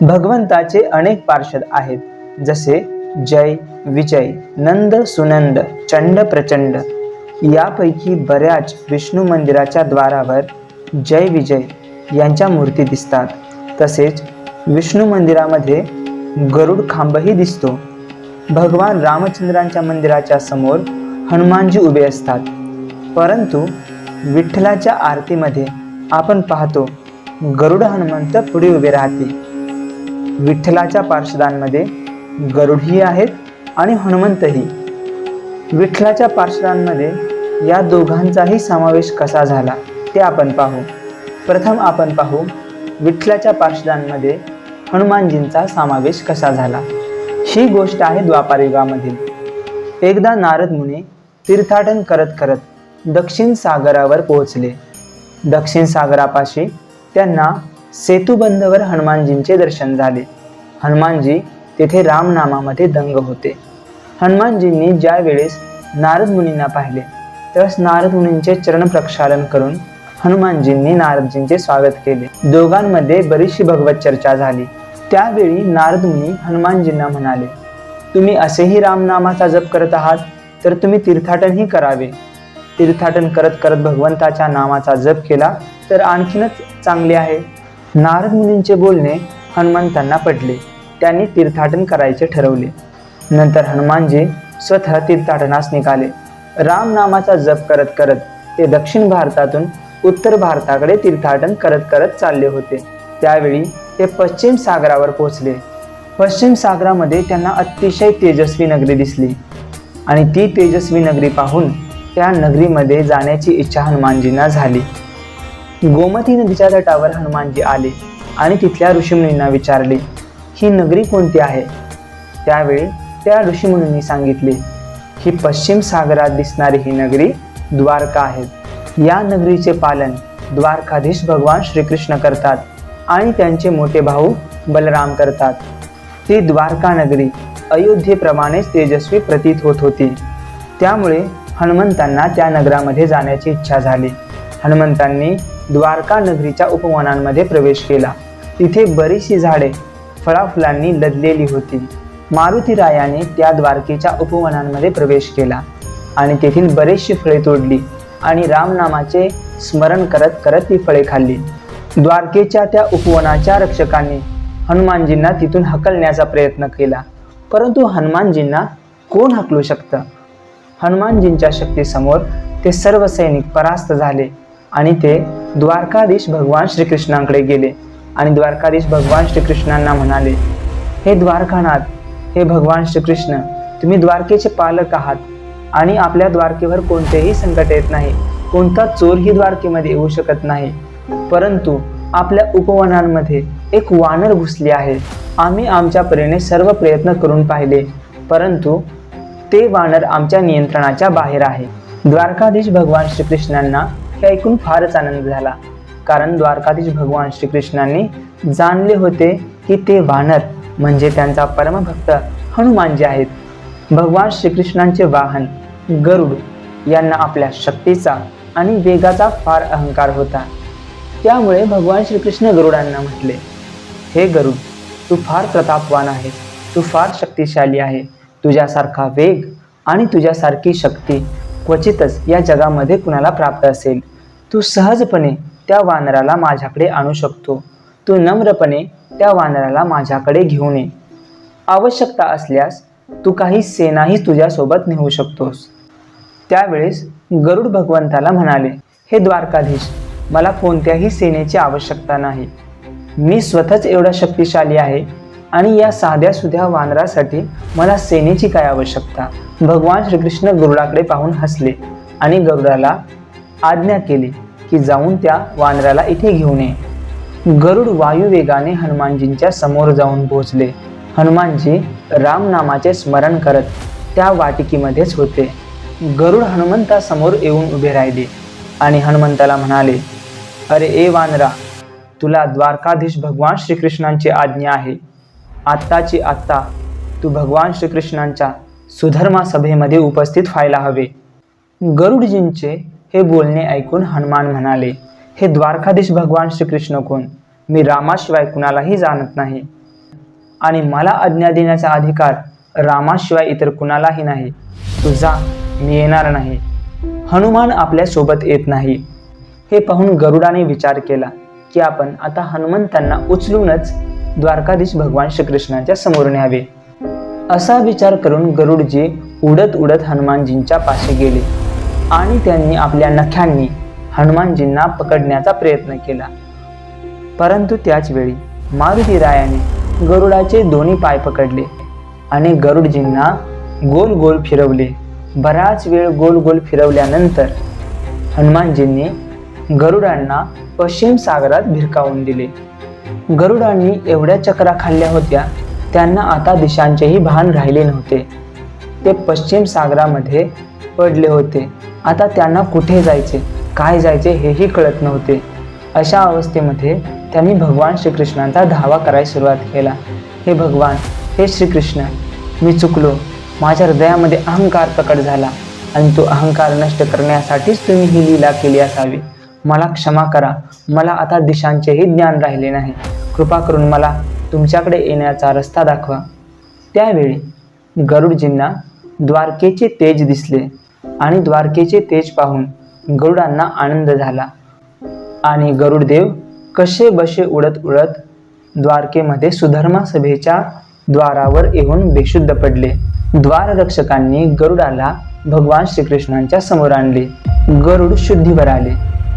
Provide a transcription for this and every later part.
भगवंताचे अनेक पार्षद आहेत जसे जय विजय नंद सुनंद चंड प्रचंड. यापैकी बऱ्याच विष्णू मंदिराच्या द्वारावर जय विजय यांच्या मूर्ती दिसतात. तसेच विष्णू मंदिरामध्ये गरुड खांबही दिसतो. भगवान रामचंद्रांच्या मंदिराच्या समोर हनुमानजी उभे असतात. परंतु विठ्ठलाच्या आरतीमध्ये आपण पाहतो गरुड हनुमंत पुढे उभे राहते विठ्ठलाच्या पार्षदांमध्ये गरुडही आहेत आणि हनुमंतही. विठ्ठलाच्या पार्षदांमध्ये या दोघांचाही समावेश कसा झाला ते आपण पाहू. प्रथम आपण पाहू विठ्ठलाच्या पार्षदांमध्ये हनुमानजींचा समावेश कसा झाला. ही गोष्ट आहे द्वापार युगामधील. एकदा नारद मुनी तीर्थाटन करत करत दक्षिण सागरावर पोहोचले. दक्षिण सागरापाशी त्यांना सेतुबंधवर हनुमानजींचे दर्शन झाले. हनुमानजी तेथे रामनामामध्ये दंग होते. हनुमानजींनी ज्या वेळेस नारद मुनींना पाहिले त्यावेळेस नारद मुनींचे चरण प्रक्षालन करून हनुमानजींनी नारदजींचे स्वागत केले. दोघांमध्ये बरीचशी भगवत चर्चा झाली. त्यावेळी नारद मुनी हनुमानजींना म्हणाले तुम्ही असेही रामनामाचा जप करत आहात तर तुम्ही तीर्थाटनही करावे. तीर्थाटन करत करत भगवंताच्या नामाचा जप केला तर आणखीनच चांगले आहे. नारद मुनींचे बोलणे हनुमंतांना पडले त्यांनी तीर्थाटन करायचे ठरवले. नंतर हनुमानजी स्वतः तीर्थाटनास निघाले. राम नामाचा जप करत करत ते दक्षिण भारतातून उत्तर भारताकडे तीर्थाटन करत करत चालले होते. त्यावेळी ते पश्चिम सागरावर पोहोचले. पश्चिम सागरामध्ये त्यांना अतिशय तेजस्वी नगरी दिसली. आणि ती तेजस्वी नगरी पाहून त्या नगरीमध्ये जाण्याची इच्छा हनुमानजींना झाली. गोमती नदीच्या तटावर हनुमानजी आले आणि तिथल्या ऋषीमुनींना विचारले ही नगरी कोणती आहे? त्यावेळी त्या ऋषीमुनींनी सांगितले ही पश्चिम सागरात दिसणारी ही नगरी द्वारका आहे या नगरीचे पालन द्वारकाधीश भगवान श्रीकृष्ण करतात आणि त्यांचे मोठे भाऊ बलराम करतात. ती द्वारका नगरी अयोध्येप्रमाणेच तेजस्वी प्रतीत होत होती. त्यामुळे हनुमंतांना त्या नगरामध्ये जाण्याची इच्छा झाली. हनुमंतांनी द्वारका नगरीच्या उपवनांमध्ये प्रवेश केला. तिथे बरीचशी झाडे फळाफुलांनी लदलेली होती. मारुतीरायाने त्या द्वारकेच्या उपवनांमध्ये प्रवेश केला आणि तेथील बरेचशी फळे तोडली आणि रामनामाचे स्मरण करत करत ती फळे खाल्ली. द्वारकेच्या त्या उपवनाच्या रक्षकांनी हनुमानजींना तिथून हकलण्याचा प्रयत्न केला. परंतु हनुमानजींना कोण हकलू शकतं? हनुमानजींच्या शक्तीसमोर ते सर्व सैनिक परास्त झाले आणि ते द्वारकाधीश भगवान श्रीकृष्णांकडे गेले आणि द्वारकाधीश भगवान श्रीकृष्णांना म्हणाले हे द्वारकानाथ हे भगवान श्रीकृष्ण तुम्ही द्वारकेचे पालक आहात आणि आपल्या द्वारकेवर कोणतेही संकट येत नाही. कोणता चोरही द्वारकेमध्ये येऊ शकत नाही. परंतु आपल्या उपवनांमध्ये एक वानर घुसले आहे. आम्ही आमच्या परीने सर्व प्रयत्न करून पाहिले परंतु ते वानर आमच्या नियंत्रणाच्या बाहेर आहे. द्वारकाधीश भगवान श्रीकृष्णांना हे ऐकून फारच आनंद झाला. कारण द्वारकाधीश भगवान श्रीकृष्णांनी जाणले होते की ते वानर म्हणजे त्यांचा परमभक्त हनुमानजी आहेत. भगवान श्रीकृष्णांचे वाहन गरुड यांना आपल्या शक्तीचा आणि वेगाचा फार अहंकार होता. त्यामुळे भगवान श्रीकृष्ण गरुडांना म्हटले हे गरुड तू फार प्रतापवान आहे. तू फार शक्तिशाली आहे. तुझ्यासारखा वेग आणि तुझ्यासारखी शक्ती क्वचितच या जगामध्ये कुणाला प्राप्त असेल. तू सहजपणे त्या वानराला माझ्याकडे आणू शकतो. तू नम्रपणे त्या वानराला माझ्याकडे घेऊन ये. आवश्यकता असल्यास तू काही सेनाही तुझ्यासोबत नेऊ शकतोस. त्यावेळेस गरुड भगवंताला म्हणाले हे द्वारकाधीश मला कोणत्याही सेनेची आवश्यकता नाही. मी स्वतःच एवढा शक्तिशाली आहे आणि या साध्या सुध्या वानरासाठी मला सेनेची काय आवश्यकता? भगवान श्रीकृष्ण गरुडाकडे पाहून हसले आणि गरुडाला आज्ञा केली की जाऊन त्या वानराला इथे घेऊन ये. गरुड वायुवेगाने हनुमानजींच्या समोर जाऊन पोहोचले. हनुमानजी रामनामाचे स्मरण करत त्या वाटिकीमध्येच होते. गरुड हनुमंतासमोर येऊन उभे राहिले आणि हनुमंताला म्हणाले अरे ए वानरा तुला द्वारकाधीश भगवान श्रीकृष्णांची आज्ञा आहे. आत्ताची आत्ता तू भगवान श्रीकृष्णांच्या सुधर्मा सभेमध्ये उपस्थित व्हायला हवे. गरुडजींचे हे बोलणे ऐकून हनुमान म्हणाले हे द्वारकाधीश भगवान श्रीकृष्ण कोण? मी रामाशिवाय कुणालाही जाणत नाही. आणि मला आज्ञा देण्याचा अधिकार रामाशिवाय इतर कुणालाही नाही. तू जा मी येणार नाही. हनुमान आपल्यासोबत येत नाही. हे पाहून गरुडाने विचार केला की आपण आता हनुमंतांना उचलूनच द्वारकाधीश भगवान श्रीकृष्णाच्या समोर न्यावे. असा विचार करून गरुडजी उडत उडत हनुमानजींच्या पाशी गेले. आणि त्यांनी आपल्या नख्यांनी हनुमानजींना पकडण्याचा प्रयत्न केला. परंतु त्याच वेळी मारुती रायाने गरुडाचे दोन्ही पाय पकडले आणि गरुडजींना गोल गोल फिरवले. बराच वेळ गोल गोल फिरवल्यानंतर हनुमानजींनी गरुडांना पश्चिम सागरात भिरकावून दिले. गरुडांनी एवढ्या चक्रा खाल्ल्या होत्या त्यांना आता दिशांचेही भान राहिले नव्हते. ते पश्चिम सागरामध्ये पडले होते. आता त्यांना कुठे जायचे काय जायचे हेही कळत नव्हते. अशा अवस्थेमध्ये त्यांनी भगवान श्रीकृष्णांचा धावा करायला सुरुवात केला. हे भगवान हे श्रीकृष्ण मी चुकलो. माझ्या हृदयामध्ये अहंकार प्रकट झाला आणि तो अहंकार नष्ट करण्यासाठीच तुम्ही ही लीला केली असावी. मला क्षमा करा. मला आता दिशांचेही ज्ञान राहिले नाही. कृपा करून मला तुमच्याकडे येण्याचा रस्ता दाखवा. त्यावेळी गरुडजींना द्वारकेचे तेज दिसले आणि द्वारकेचे तेज पाहून गरुडांना आनंद झाला. आणि गरुडदेव कसे बसे उडत उडत द्वारकेमध्ये सुधर्मा सभेच्या द्वारावर येऊन बेशुद्ध पडले. द्वाररक्षकांनी गरुडाला भगवान श्रीकृष्णांच्या समोर आणले. गरुड शुद्धीवर आले.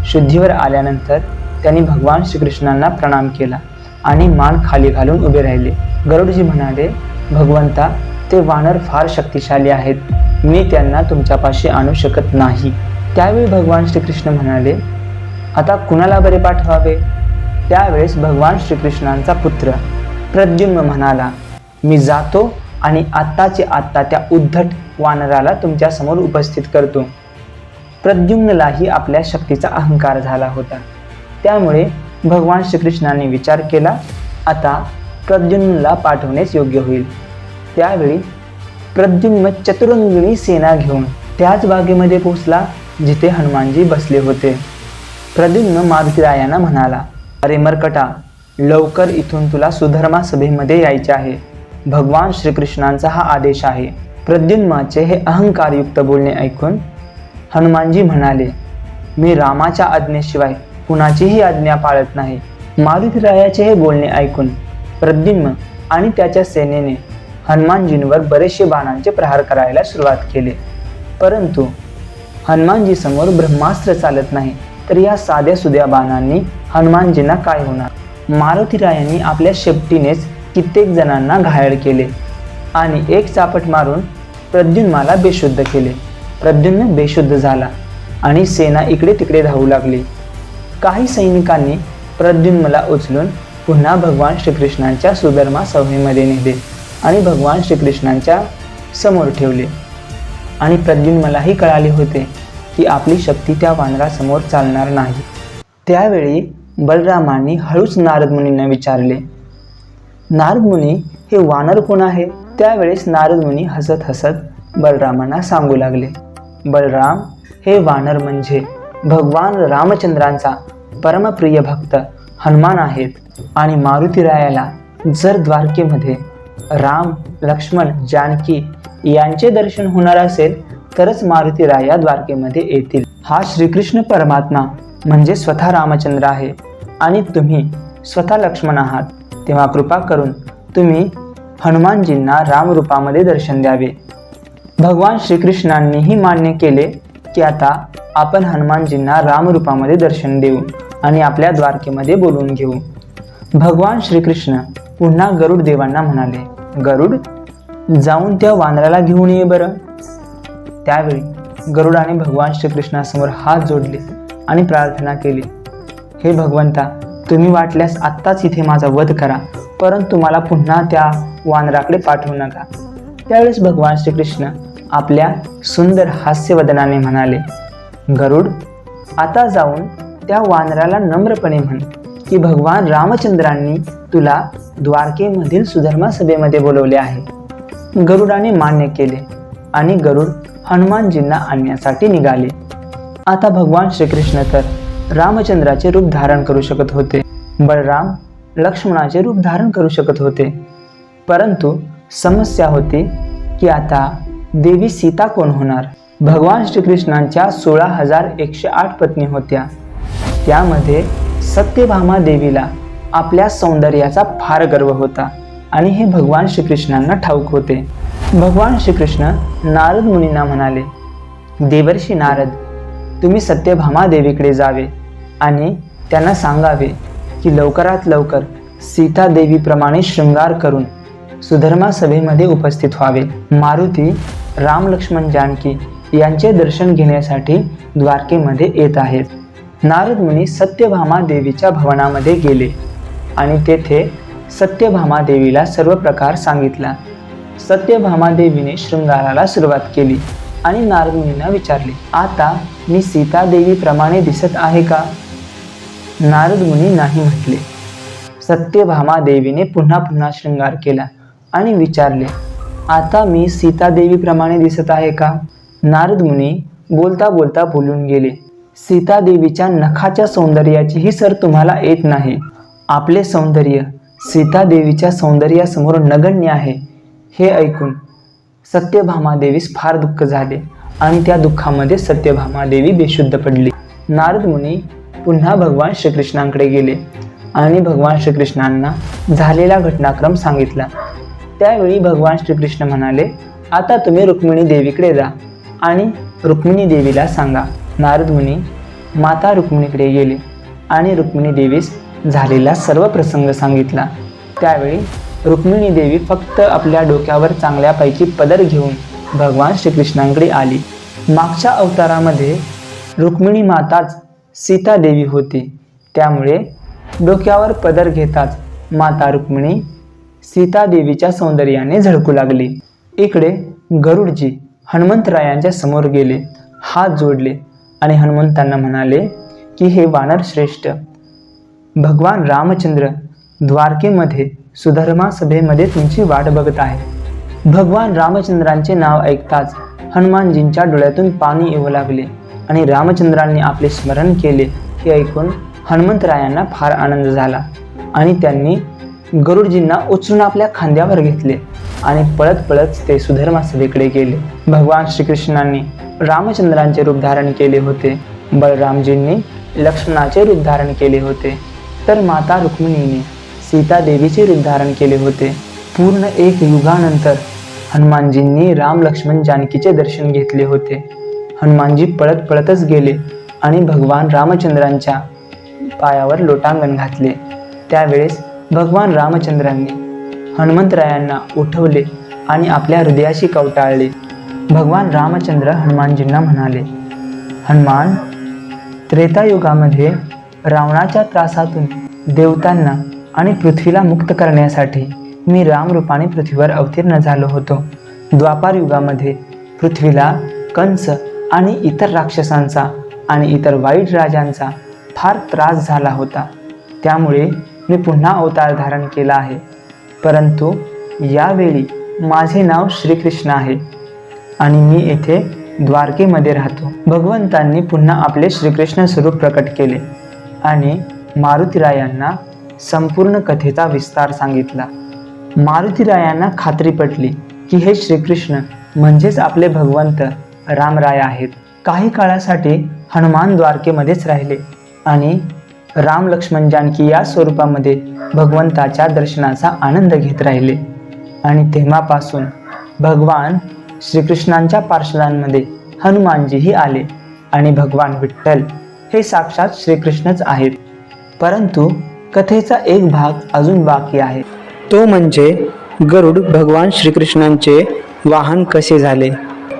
शुद्धीवर आल्यानंतर त्यांनी भगवान श्रीकृष्णांना प्रणाम केला. आणि मान खाली घालून उभे राहिले. गरुडजी म्हणाले भगवंता ते वानर फार शक्तिशाली आहेत. मी त्यांना तुमच्यापाशी आणू शकत नाही. त्यावेळी भगवान श्रीकृष्ण म्हणाले आता कुणाला बरे पाठवावे? त्यावेळेस भगवान श्रीकृष्णांचा पुत्र प्रद्युम्न म्हणाला मी जातो आणि आत्ताचे आत्ता त्या उद्धट वानराला तुमच्यासमोर उपस्थित करतो. प्रद्युम्नलाही आपल्या शक्तीचा अहंकार झाला होता. त्यामुळे भगवान श्रीकृष्णाने विचार केला आता प्रद्युम्नला पाठवणेच योग्य होईल. त्यावेळी प्रद्युम्न चतुरंगिणी सेना घेऊन त्याच बागेमध्ये पोहोचला जिथे हनुमानजी बसले होते. प्रद्युम्न मारुतीरायांना म्हणाला अरे मरकटा लवकर इथून तुला सुधर्मा सभेमध्ये यायचे आहे. भगवान श्रीकृष्णांचा हा आदेश आहे. प्रद्युन्माचे हे अहंकारयुक्त बोलणे ऐकून हनुमानजी म्हणाले मी रामाच्या आज्ञेशिवाय कुणाचीही आज्ञा पाळत नाही. मारुतीरायाचे हे बोलणे ऐकून प्रद्युम्न आणि त्याच्या सेनेने हनुमानजींवर बरेचसे बाणांचे प्रहार करायला सुरुवात केले. परंतु हनुमानजी समोर ब्रह्मास्त्र चालत नाही तर या साध्या सुध्या बाणांनी हनुमानजींना काय होणार? मारुतीरायांनी आपल्या शेपटीनेच कित्येक जणांना घायल केले आणि एक चापट मारून प्रद्युम्नाला बेशुद्ध केले. प्रद्युम्न बेशुद्ध झाला आणि सेना इकडे तिकडे धावू लागली. काही सैनिकांनी प्रद्युम्नला उचलून पुन्हा भगवान श्रीकृष्णांच्या सुधर्मा सभेमध्ये नेले आणि भगवान श्रीकृष्णांच्या समोर ठेवले. आणि प्रद्युम्नलाही कळाले होते की आपली शक्ती त्या वानरासमोर चालणार नाही. त्यावेळी बलरामांनी हळूच नारद मुनींना विचारले नारद मुनी हे वानर कोण आहे? त्यावेळेस नारद मुनी हसत हसत बलरामांना सांगू लागले बलराम हे वानर म्हणजे भगवान रामचंद्रांचा परमप्रिय भक्त हनुमान आहेत आणि मारुतीरायाला जर द्वारकेमध्ये राम लक्ष्मण जानकी यांचे दर्शन होणार असेल तरच मारुतीराया द्वारकेमध्ये येतील. हा श्रीकृष्ण परमात्मा म्हणजे स्वतः रामचंद्र आहे आणि तुम्ही स्वतः लक्ष्मण आहात. तेव्हा कृपा करून तुम्ही हनुमानजींना रामरूपामध्ये दर्शन द्यावे. भगवान श्रीकृष्णांनीही मान्य केले की आता आपण हनुमानजींना रामरूपामध्ये दर्शन देऊ आणि आपल्या द्वारकेमध्ये बोलवून घेऊ. भगवान श्रीकृष्ण पुन्हा गरुड देवांना म्हणाले गरुड जाऊन त्या वानराला घेऊन ये बरं. त्यावेळी गरुडाने भगवान श्रीकृष्णासमोर हात जोडले आणि प्रार्थना केली हे भगवंता तुम्ही वाटल्यास आत्ताच इथे माझा वध करा परंतु मला पुन्हा त्या वानराकडे पाठवू नका. त्यावेळेस भगवान श्रीकृष्ण आपल्या सुंदर हास्यवदनाने म्हणाले गरुड आता जाऊन त्या वानराला नम्रपणे म्हण की भगवान रामचंद्रांनी तुला द्वारकेमधील सुधर्मा सभेमध्ये बोलवले आहे. गरुडाने मान्य केले आणि गरुड हनुमानजींना आणण्यासाठी निघाले. आता भगवान श्रीकृष्ण तर रामचंद्राचे रूप धारण करू शकत होते. बलराम लक्ष्मणाचे रूप धारण करू शकत होते. परंतु समस्या होती की आता देवी सीता कोण होणार? भगवान श्रीकृष्णांच्या सोळा हजार एकशे आठ पत्नी होत्या. त्यामध्ये सत्यभामा देवीला आपल्या सौंदर्याचा फार गर्व होता आणि हे भगवान श्रीकृष्णांना ठाऊक होते. भगवान श्रीकृष्ण नारद मुनींना म्हणाले देवर्षी नारद तुम्ही सत्यभामा देवीकडे जावे आणि त्यांना सांगावे की लवकरात लवकर सीता देवीप्रमाणे शृंगार करून सुधर्मा सभेमध्ये उपस्थित व्हावे. मारुती राम लक्ष्मण जानकी यांचे दर्शन घेण्यासाठी द्वारकेमध्ये येत आहेत. नारद मुनी सत्यभामा देवीच्या भवनामध्ये गेले आणि तेथे सत्यभामा देवीला सर्व प्रकार सांगितला. सत्यभामा देवीने शृंगाराला सुरुवात केली आणि नारद मुनींना विचारले आता मी सीता देवीप्रमाणे दिसत आहे का? नारद मुनी नाही म्हटले. सत्यभामा देवीने पुन्हा पुन्हा शृंगार केला आणि विचारले आता मी सीता देवीप्रमाणे दिसत आहे का? नारद मुनी बोलता बोलता बोलून गेले सीतादेवीच्या नखाच्या नखाच्या सौंदर्याचीही सर तुम्हाला येत नाही. आपले सौंदर्य सीतादेवीच्या सौंदर्यासमोर नगण्य आहे. हे ऐकून सत्यभामादेवीस फार दुःख झाले आणि त्या दुःखामध्ये सत्यभामादेवी बेशुद्ध पडली. नारद मुनी पुन्हा भगवान श्रीकृष्णांकडे गेले आणि भगवान श्रीकृष्णांना झालेला घटनाक्रम सांगितला. त्यावेळी भगवान श्रीकृष्ण म्हणाले आता तुम्ही रुक्मिणी देवीकडे जा. आणि रुक्मिणी देवीला सांगा. नारद मुनी माता रुक्मिणीकडे गेले आणि रुक्मिणी देवीस झालेला सर्व प्रसंग सांगितला. त्यावेळी रुक्मिणी देवी फक्त आपल्या डोक्यावर चांगल्यापैकी पदर घेऊन भगवान श्रीकृष्णांकडे आली. मागच्या अवतारामध्ये रुक्मिणी माताच सीता देवी होती. त्यामुळे डोक्यावर पदर घेताच माता रुक्मिणी सीता देवीच्या सौंदर्याने झळकू लागली. इकडे गरुडजी हनुमंतरायांच्या समोर गेले हात जोडले आणि हनुमंतांना म्हणाले की हे वानर श्रेष्ठ. भगवान रामचंद्र द्वारकेमध्ये सुधर्मा सभेमध्ये तुमची वाट बघत आहे. भगवान रामचंद्रांचे नाव ऐकताच हनुमानजींच्या डोळ्यातून पाणी येऊ लागले आणि रामचंद्रांनी आपले स्मरण केले हे ऐकून हनुमंतरायांना फार आनंद झाला आणि त्यांनी गरुडजींना उचलून आपल्या खांद्यावर घेतले. आणि पळत पळत ते सुधर्मा सभेकडे गेले. भगवान श्रीकृष्णांनी रामचंद्रांचे रूप धारण केले होते. बळरामजींनी लक्ष्मणाचे रूप धारण केले होते. तर माता रुक्मिणीने सीता देवीचे रूप धारण केले होते. पूर्ण एक युगानंतर हनुमानजींनी राम लक्ष्मण जानकीचे दर्शन घेतले होते. हनुमानजी पळत पळतच गेले आणि भगवान रामचंद्रांच्या पायावर लोटांगण घातले. त्यावेळेस भगवान रामचंद्रांनी हनुमंतरायांना उठवले आणि आपल्या हृदयाशी कवटाळले. भगवान रामचंद्र हनुमानजींना म्हणाले हनुमान त्रेतायुगामध्ये रावणाच्या त्रासातून देवतांना आणि पृथ्वीला मुक्त करण्यासाठी मी रामरूपाने पृथ्वीवर अवतीर्ण झालो होतो. द्वापार युगामध्ये पृथ्वीला कंस आणि इतर राक्षसांचा आणि इतर वाईट राजांचा फार त्रास झाला होता. त्यामुळे मी पुन्हा अवतार धारण केला आहे. परंतु यावेळी माझे नाव श्रीकृष्ण आहे आणि मी येथे द्वारकेमध्ये राहतो. भगवंतांनी पुन्हा आपले श्रीकृष्ण स्वरूप प्रकट केले आणि मारुतीरायांना संपूर्ण कथेचा विस्तार सांगितला. मारुतीरायांना खात्री पटली की हे श्रीकृष्ण म्हणजेच आपले भगवंत रामराय आहेत. काही काळासाठी हनुमान द्वारकेमध्येच राहिले आणि राम लक्ष्मण जानकी या स्वरूपामध्ये भगवंताच्या दर्शनाचा आनंद घेत राहिले. आणि तेव्हापासून भगवान श्रीकृष्णांच्या पार्श्वदांमध्ये हनुमानजीही आले आणि भगवान विठ्ठल हे साक्षात श्रीकृष्णच आहेत. परंतु कथेचा एक भाग अजून बाकी आहे. तो म्हणजे गरुड भगवान श्रीकृष्णांचे वाहन कसे झाले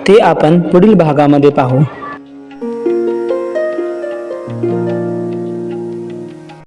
ते आपण पुढील भागामध्ये पाहू.